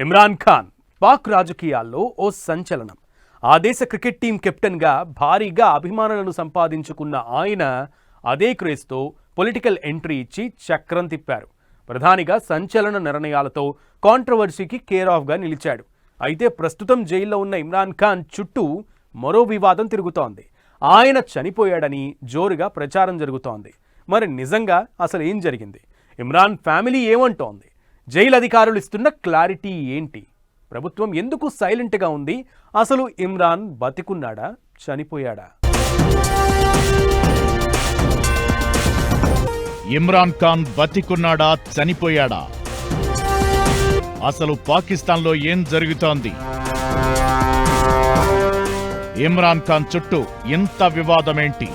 ఇమ్రాన్ ఖాన్ పాక్ రాజకీయాల్లో ఓ సంచలనం. ఆ దేశ క్రికెట్ టీం కెప్టెన్గా భారీగా అభిమానులను సంపాదించుకున్న ఆయన అదే క్రేజ్తో పొలిటికల్ ఎంట్రీ ఇచ్చి చక్రం తిప్పారు. ప్రధానిగా సంచలన నిర్ణయాలతో కాంట్రవర్సీకి కేర్ ఆఫ్గా నిలిచాడు. అయితే ప్రస్తుతం జైల్లో ఉన్న ఇమ్రాన్ ఖాన్ చుట్టూ మరో వివాదం తిరుగుతోంది. ఆయన చనిపోయాడని జోరుగా ప్రచారం జరుగుతోంది. మరి నిజంగా అసలు ఏం జరిగింది? ఇమ్రాన్ ఫ్యామిలీ ఏమంటోంది? జైలు అధికారులు ఇస్తున్న క్లారిటీ ఏంటి? ప్రభుత్వం ఎందుకు సైలెంట్గా ఉంది? అసలు ఇమ్రాన్ బతికున్నాడా? చనిపోయాడా? ఇమ్రాన్ ఖాన్ బతికున్నాడా? చనిపోయాడా? అసలు పాకిస్తాన్లో ఏం జరుగుతోంది? ఇమ్రాన్ ఖాన్ చుట్టూ ఇంత వివాదమేంటి?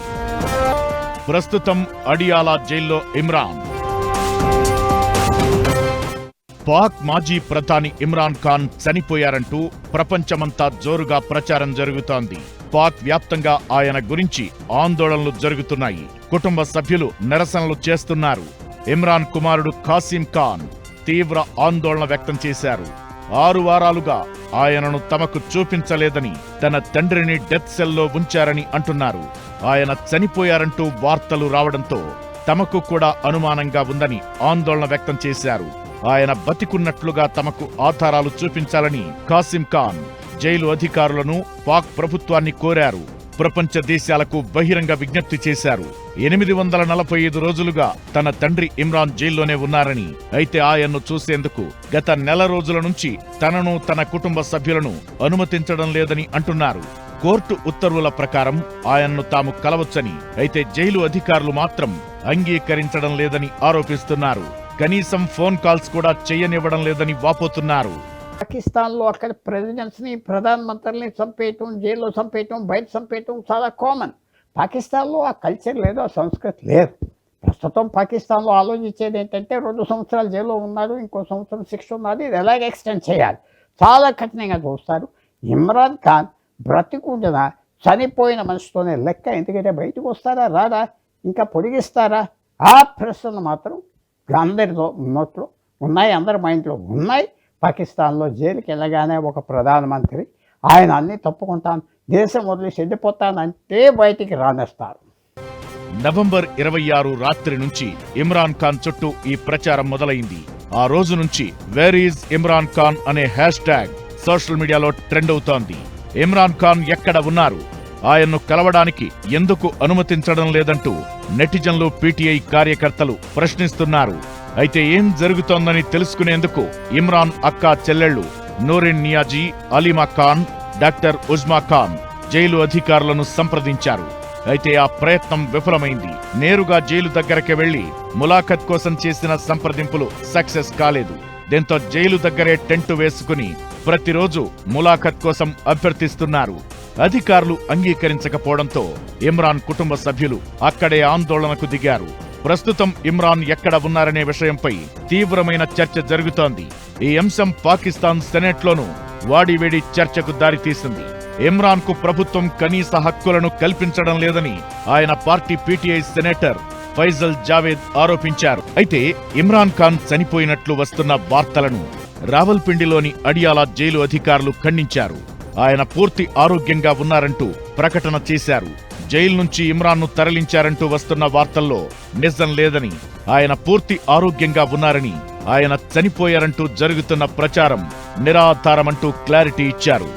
ప్రస్తుతం అడియాలా జైల్లో ఇమ్రాన్. పాక్ మాజీ ప్రధాని ఇమ్రాన్ ఖాన్ చనిపోయారంటూ ప్రపంచమంతా జోరుగా ప్రచారం జరుగుతోంది. పాక్ వ్యాప్తంగా ఆయన గురించి ఆందోళనలు జరుగుతున్నాయి. కుటుంబ సభ్యులు నిరసనలు చేస్తున్నారు. ఇమ్రాన్ కుమారుడు కాసిం ఖాన్ తీవ్ర ఆందోళన వ్యక్తం చేశారు. ఆరు వారాలుగా ఆయనను తమకు చూపించలేదని తన తండ్రిని డెత్ సెల్లో ఉంచారని అంటున్నారు. ఆయన చనిపోయారంటూ వార్తలు రావడంతో తమకు కూడా అనుమానంగా ఉందని ఆందోళన వ్యక్తం చేశారు. ఆయన బతికున్నట్లుగా తమకు ఆధారాలు చూపించాలని కాసిం ఖాన్ జైలు అధికారులను పాక్ ప్రభుత్వాన్ని కోరారు. ప్రపంచ దేశాలకు బహిరంగ విజ్ఞప్తి చేశారు. ఎనిమిది వందల నలభై ఐదు రోజులుగా తన తండ్రి ఇమ్రాన్ జైల్లోనే ఉన్నారని అయితే ఆయన్ను చూసేందుకు గత నెల రోజుల నుంచి తనను తన కుటుంబ సభ్యులను అనుమతించడం లేదని అంటున్నారు. కోర్టు ఉత్తర్వుల ప్రకారం ఆయన్ను తాము కలవచ్చని అయితే జైలు అధికారులు మాత్రం అంగీకరించడం లేదని ఆరోపిస్తున్నారు. కనీసం ఫోన్ కాల్స్ కూడా చేయనివ్వడం లేదని వాపోతున్నారు. పాకిస్తాన్లో అక్కడ ప్రెసిడెంట్స్ని ప్రధానమంత్రిని చంపేయటం జైల్లో చంపేయటం బయట చంపేయటం చాలా కామన్ పాకిస్తాన్లో ఆ కల్చర్ లేదు ఆ సంస్కృతి లేదు. ప్రస్తుతం పాకిస్తాన్లో ఆలోచించేది ఏంటంటే రెండు సంవత్సరాలు జైల్లో ఉన్నారు ఇంకో సంవత్సరం శిక్ష ఉన్నది ఇది ఎలాగ ఎక్స్టెండ్ చేయాలి? చాలా కఠినంగా చూస్తారు. ఇమ్రాన్ ఖాన్ బ్రతికుండిన చనిపోయిన మనిషితోనే లెక్క ఎందుకంటే బయటకు వస్తారా రారా ఇంకా పొడిగిస్తారా? ఆ ప్రశ్నలు మాత్రం అందరిలో ఉన్నట్లు ఉన్నాయి అందరి మైండ్లో ఉన్నాయి. పాకిస్తాన్లో జైలుకి వెళ్ళగానే ఒక ప్రధానమంత్రి ఆయన అన్నీ తప్పుకుంటాను దేశం వదిలి చెడిపోతానంటే బయటికి రానేస్తారు. నవంబర్ ఇరవై ఆరు రాత్రి నుంచి ఇమ్రాన్ ఖాన్ చుట్టూ ఈ ప్రచారం మొదలైంది. ఆ రోజు నుంచి వేర్ ఈజ్ ఇమ్రాన్ ఖాన్ అనే హ్యాష్ ట్యాగ్ సోషల్ మీడియాలో ట్రెండ్ అవుతోంది. ఇమ్రాన్ ఖాన్ ఎక్కడ ఉన్నారు? ఆయన్ను కలవడానికి ఎందుకు అనుమతించడం లేదంటూ నెటిజన్లు పీటీఐ కార్యకర్తలు ప్రశ్నిస్తున్నారు. అయితే ఏం జరుగుతోందని తెలుసుకునేందుకు ఇమ్రాన్ అక్కా చెల్లెళ్ళు నూరిన్ నియాజీ అలీమా ఖాన్ డాక్టర్ ఉజ్మా ఖాన్ జైలు అధికారులను సంప్రదించారు. అయితే ఆ ప్రయత్నం విఫలమైంది. నేరుగా జైలు దగ్గరకి వెళ్ళి ములాఖత్ కోసం చేసిన సంప్రదింపులు సక్సెస్ కాలేదు. దీంతో జైలు దగ్గరే టెంటు వేసుకుని ప్రతిరోజు ములాఖత్ కోసం అభ్యర్థిస్తున్నారు. అధికారులు అంగీకరించకపోవడంతో ఇమ్రాన్ కుటుంబ సభ్యులు అక్కడే ఆందోళనకు దిగారు. ప్రస్తుతం ఇమ్రాన్ ఎక్కడ ఉన్నారనే విషయంపై తీవ్రమైన చర్చ జరుగుతోంది. ఈ అంశం పాకిస్తాన్ సెనెట్లోనూ వాడివేడి చర్చకు దారితీసింది. ఇమ్రాన్కు ప్రభుత్వం కనీస హక్కులను కల్పించడం లేదని ఆయన party PTI senator Faisal Javed ఆరోపించారు. అయితే ఇమ్రాన్ ఖాన్ చనిపోయినట్లు వస్తున్న వార్తలను రావల్పిండిలోని అడియాలా జైలు అధికారులు ఖండించారు. ఆయన పూర్తి ఆరోగ్యంగా ఉన్నారంటూ ప్రకటన చేశారు. జైలు నుంచి ఇమ్రాన్ను తరలించారంటూ వస్తున్న వార్తల్లో నిజం లేదని ఆయన పూర్తి ఆరోగ్యంగా ఉన్నారని ఆయన చనిపోయారంటూ జరుగుతున్న ప్రచారం నిరాధారమంటూ క్లారిటీ ఇచ్చారు.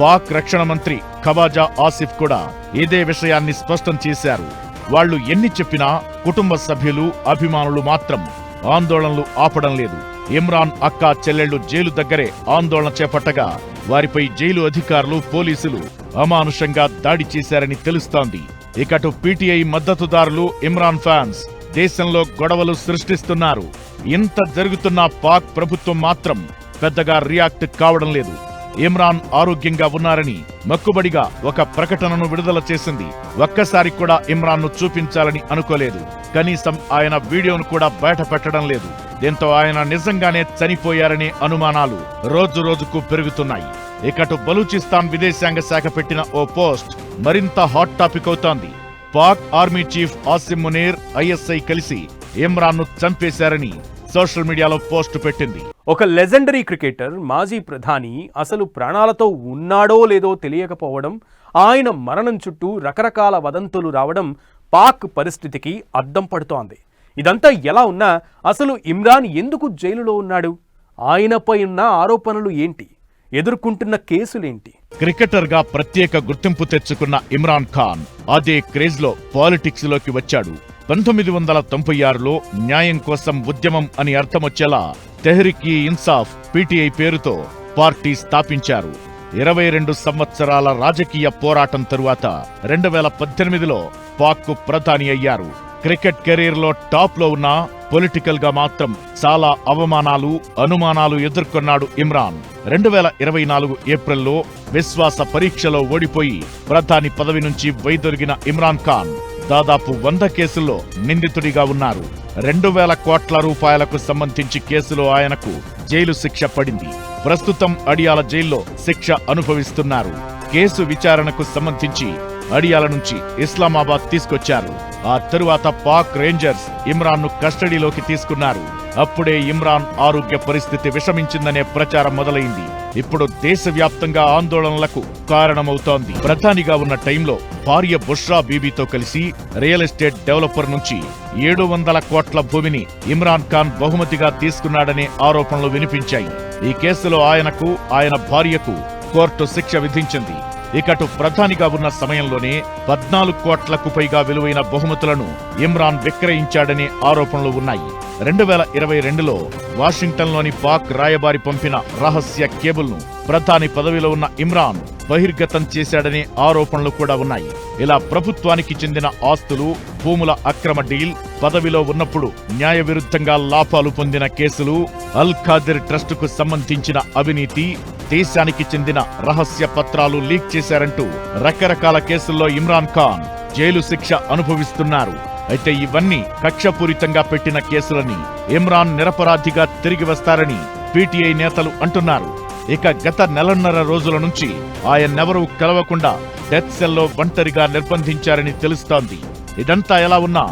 పాక్ రక్షణ మంత్రి ఖవాజా ఆసిఫ్ కూడా ఇదే విషయాన్ని స్పష్టం చేశారు. వాళ్ళు ఎన్ని చెప్పినా కుటుంబ సభ్యులు అభిమానులు మాత్రం ఆందోళనలు ఆపడం లేదు. ఇమ్రాన్ అక్క చెల్లెళ్ళు జైలు దగ్గరే ఆందోళన చేపట్టగా వారిపై జైలు అధికారులు పోలీసులు అమానుషంగా దాడి చేశారని తెలుస్తోంది. ఇకటు పీటీఐ మద్దతుదారులు ఇమ్రాన్ ఫ్యాన్స్ దేశంలో గొడవలు సృష్టిస్తున్నారు. ఇంత జరుగుతున్న పాక్ ప్రభుత్వం మాత్రం పెద్దగా రియాక్ట్ కావడం లేదు. ఇమ్రాన్ ఆరోగ్యంగా ఉన్నారని మక్కుబడిగా ఒక ప్రకటనను విడుదల చేసింది. ఒక్కసారి కూడా ఇమ్రాన్ను చూపించాలని అనుకోలేదు. కనీసం ఆయన వీడియోను కూడా బయట పెట్టడం లేదు. దీంతో ఆయన నిజంగానే చనిపోయారనే అనుమానాలు రోజు రోజుకు పెరుగుతున్నాయి. ఇకటు బలూచిస్తాన్ విదేశాంగ శాఖ పెట్టిన ఓ పోస్ట్ మరింత హాట్ టాపిక్ అవుతోంది. Pak army chief Asim Munir ISI కలిసి ఇమ్రాన్ను చంపేశారని సోషల్ మీడియాలో పోస్ట్ పెట్టింది. ఒక లెజెండరీ క్రికెటర్ మాజీ ప్రధాని అసలు ప్రాణాలతో ఉన్నాడో లేదో తెలియకపోవడం ఆయన మరణం చుట్టూ రకరకాల వదంతులు రావడం పాక్ పరిస్థితికి అద్దం పడుతోంది. ఇదంతా ఎలా ఉన్నా అసలు ఇమ్రాన్ ఎందుకు జైలులో ఉన్నాడు? ఆయనపై ఉన్న ఆరోపణలు ఏంటి? ఎదుర్కొంటున్న కేసులేంటి? క్రికెటర్గా ప్రత్యేక గుర్తింపు తెచ్చుకున్న ఇమ్రాన్ ఖాన్ అదే క్రేజ్లో పాలిటిక్స్లోకి వచ్చాడు. పంతొమ్మిది వందల తొంభై ఆరులో న్యాయం కోసం ఉద్యమం అని అర్థమొచ్చేలా తెహ్రిక్ ఈ ఇన్సాఫ్ పీటీఐ పేరుతో పార్టీ స్థాపించారు. ఇరవై రెండు సంవత్సరాల రాజకీయ పోరాటం తరువాత రెండు వేల పద్దెనిమిదిలో పాక్ ప్రధాని అయ్యారు. క్రికెట్ కెరీర్లో టాప్లో ఉన్న పొలిటికల్గా మాత్రం చాలా అవమానాలు అనుమానాలు ఎదుర్కొన్నాడు ఇమ్రాన్. రెండు వేల ఇరవై నాలుగు ఏప్రిల్లో విశ్వాస పరీక్షలో ఓడిపోయి ప్రధాని పదవి నుంచి వైదొలిగిన ఇమ్రాన్ ఖాన్ దాదాపు వంద కేసుల్లో నిందితుడిగా ఉన్నారు. రెండు వేల కోట్ల రూపాయలకు సంబంధించి కేసులో ఆయనకు జైలు శిక్ష పడింది. ప్రస్తుతం అడియాల జైల్లో శిక్ష అనుభవిస్తున్నారు. కేసు విచారణకు సంబంధించి అడియాల నుంచి ఇస్లామాబాద్ తీసుకొచ్చారు. ఆ తరువాత పాక్ రేంజర్స్ ఇమ్రాన్ను కస్టడీలోకి తీసుకున్నారు. అప్పుడే ఇమ్రాన్ ఆరోగ్య పరిస్థితి విషమించిందనే ప్రచారం మొదలైంది. ఇప్పుడు దేశవ్యాప్తంగా ఆందోళనలకు కారణమవుతోంది. ప్రధానిగా ఉన్న టైంలో భార్య బుష్రా బీబీతో కలిసి రియల్ ఎస్టేట్ డెవలపర్ నుంచి ఏడు వందల కోట్ల భూమిని ఇమ్రాన్ ఖాన్ బహుమతిగా తీసుకున్నాడనే ఆరోపణలు వినిపించాయి. ఈ కేసులో ఆయనకు ఆయన భార్యకు కోర్టు శిక్ష విధించింది. ఇకటు ప్రధానిగా ఉన్న సమయంలోనే పద్నాలుగు కోట్లకు పైగా విలువైన బహుమతులను ఇమ్రాన్ విక్రయించాడనే ఆరోపణలు ఉన్నాయి. రెండు వేల ఇరవై రెండులో వాషింగ్టన్లోని పాక్ రాయబారి పంపిన రహస్య కేబుల్ను ప్రధాని పదవిలో ఉన్న ఇమ్రాన్ బహిర్గతం చేశాడనే ఆరోపణలు కూడా ఉన్నాయి. ఇలా ప్రభుత్వానికి చెందిన ఆస్తులు భూముల అక్రమ డీల్ పదవిలో ఉన్నప్పుడు న్యాయ విరుద్ధంగా లాభాలు పొందిన కేసులు అల్ ఖాదిర్ ట్రస్టుకు సంబంధించిన అవినీతి దేశానికి చెందిన రహస్య పత్రాలు లీక్ చేశారంటూ రకరకాల కేసుల్లో ఇమ్రాన్ ఖాన్ జైలు శిక్ష అనుభవిస్తున్నారు. అయితే ఇవన్నీ కక్షపూరితంగా పెట్టిన కేసులని ఇమ్రాన్ నిరపరాధిగా తిరిగి వస్తారని పీటీఐ నేతలు అంటున్నారు. ఇక గత నెలన్నర రోజుల నుంచి ఆయన్నెవరూ కలవకుండా డెత్ సెల్లో ఒంటరిగా నిర్బంధించారని తెలుస్తోంది. ఇదంతా ఎలా ఉన్నా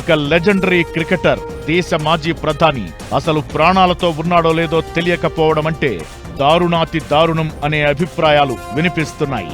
ఒక లెజెండరీ క్రికెటర్ దేశ మాజీ ప్రధాని అసలు ప్రాణాలతో ఉన్నాడో లేదో తెలియకపోవడం అంటే దారుణాతి దారుణం అనే అభిప్రాయాలు వినిపిస్తున్నాయి.